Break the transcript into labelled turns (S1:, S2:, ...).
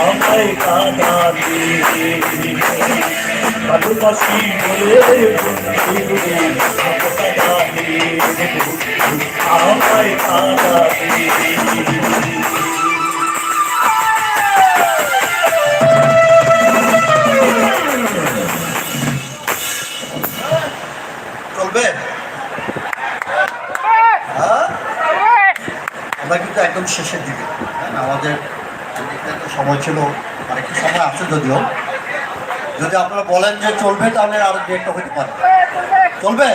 S1: আমায় কাঁদাতে ভালোবাসি বলে আমায় কাঁদাতে
S2: চলবে হ্যাঁ? আমরা কিন্তু একদম শেষের দিকে আমাদের সময় ছিল আরেকটু সময় আছে যদিও। যদি আপনারা বলেন যে চলবে, তাহলে আরও ডেটটা হতে পারে চলবে?